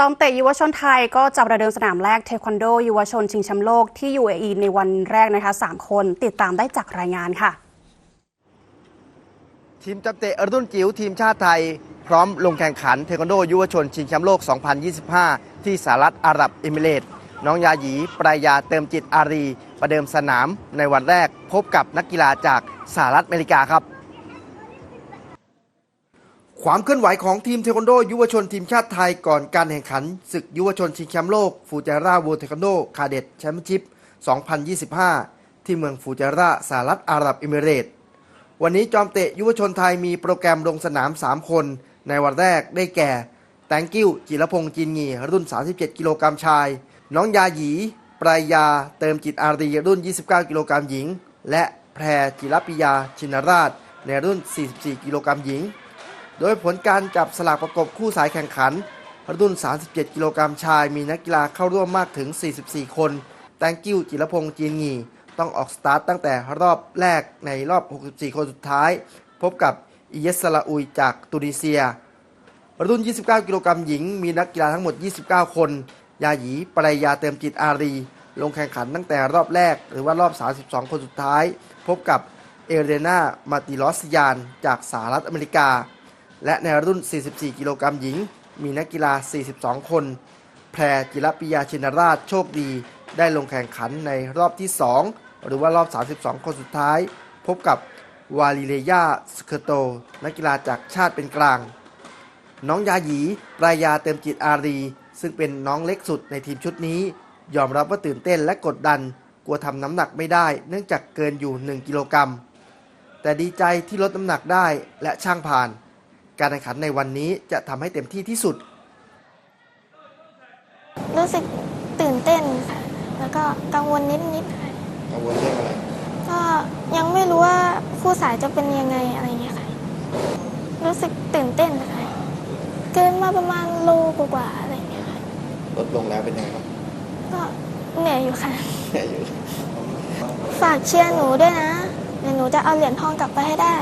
จอมเตะเยาวชนไทยก็จะประเดิมสนามแรกเทควันโดเยาวชนชิงแชมป์โลกที่ UAE ในวันแรกนะคะ 3 คนติดตามได้จากรายงานค่ะ ทีมจับเตะรุ่นจิ๋วทีมชาติไทย พร้อมลงแข่งขันเทควันโดยุวชนชิงแชมป์โลก 2025 ที่สหรัฐอาหรับเอมิเรตน้องยาหยีปรายาเติมจิตอารี ประเดิมสนามในวันแรกพบกับนักกีฬาจากสหรัฐอเมริกาครับ ความเคลื่อนไหวของทีมเทควันโด ยุวชนทีมชาติไทยก่อนการแข่งขัน ศึกยุวชนชิงแชมป์โลกฟูจาร่า w ว r l d เทควันโดคาเดตแชมเปี้ยนชิพ 2025 ที่เมืองฟูจาร่าสหรัฐอาหรับเอมิเรตส์วันนี้จอมเตะยุวชนไทยมีโปรแกรมลงสนาม 3 คน ในวันแรกได้แก่ แตงกิ้ว จิรพงษ์จินงี รุ่น 37 กิโลกรัมชาย น้องยาหยี ปรายยา เติมจิตอารีรุ่น 29 กิโลกรัมหญิง และแพรจิรปิยาชินราช ในรุ่น 44 กิโลกรัมหญิง โดยผลการจับสลากประกบคู่สายแข่งขัน รุ่น 37 กิโลกรัมชาย มีนักกีฬาเข้าร่วมมากถึง 44 คน แตงกิ้ว จิรพงษ์จีนงีต้องออกสตาร์ตตั้งแต่รอบแรกในรอบ 64 คนสุดท้าย พบกับอิเยสลาอุยจากตุนิเซีย รุ่น 29 กิโลกรัมหญิง มีนักกีฬาทั้งหมด 29 คน ยาหยีปรายาเติมจิตอารี ลงแข่งขันตั้งแต่รอบแรก หรือว่ารอบ 32 คนสุดท้าย พบกับเอเรนามาติลอสยาน จากสหรัฐอเมริกา และในรุ่น 44 กิโลกรัมหญิง มีนักกีฬา 42 คน แพรจิรปิยาชินราชโชคดี ได้ลงแข่งขันในรอบที่ 2 หรือว่ารอบ 32 คนสุดท้าย พบกับวาลิเลยาสเคโต นักกีฬาจากชาติเป็นกลาง น้องยาหยีปรายาเต็มจิตอารี ซึ่งเป็นน้องเล็กสุดในทีมชุดนี้ ยอมรับว่าตื่นเต้นและกดดัน กลัวทำน้ำหนักไม่ได้ เนื่องจากเกินอยู่ 1 กิโลกรัม แต่ดีใจที่ลดน้ำหนักได้และช่างผ่าน การแข่งขันในวันนี้จะทำให้เต็มที่ที่สุด รู้สึกตื่นเต้นค่ะแล้วก็กังวลนิดๆค่ะกังวลเรื่องอะไร ก็ยังไม่รู้ว่าคู่สายจะเป็นยังไงอะไรเงี้ยค่ะ รู้สึกตื่นเต้นค่ะเกินมาประมาณโลกว่าๆอะไรเงี้ยค่ะลดลงแล้วเป็นยังไงครับก็เหนื่อยอยู่ค่ะอยู่ ฝากเชียร์หนูด้วยนะเดี๋ยวหนูจะเอาเหรียญทองกลับไปให้ได้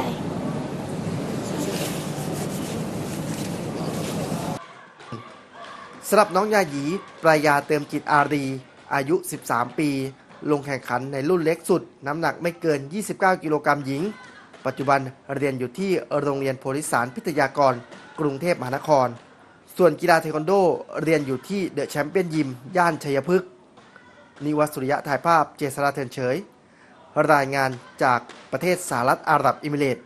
สำหรับน้องยาหยีปรายาเติมจิตอารี อายุ 13 ปี ลงแข่งขันในรุ่นเล็กสุด น้ำหนักไม่เกิน 29 กิโลกรัมหญิง ปัจจุบันเรียนอยู่ที่โรงเรียนโพธิสารพิทยากร กรุงเทพมหานคร ส่วนกีฬาเทควันโดเรียนอยู่ที่เดอะแชมเปี้ยนยิม ย่านชัยพฤกษ์นิวัสุริยะถ่ายภาพเจษราเทินเฉย รายงานจากประเทศสหรัฐอาหรับเอมิเรตส์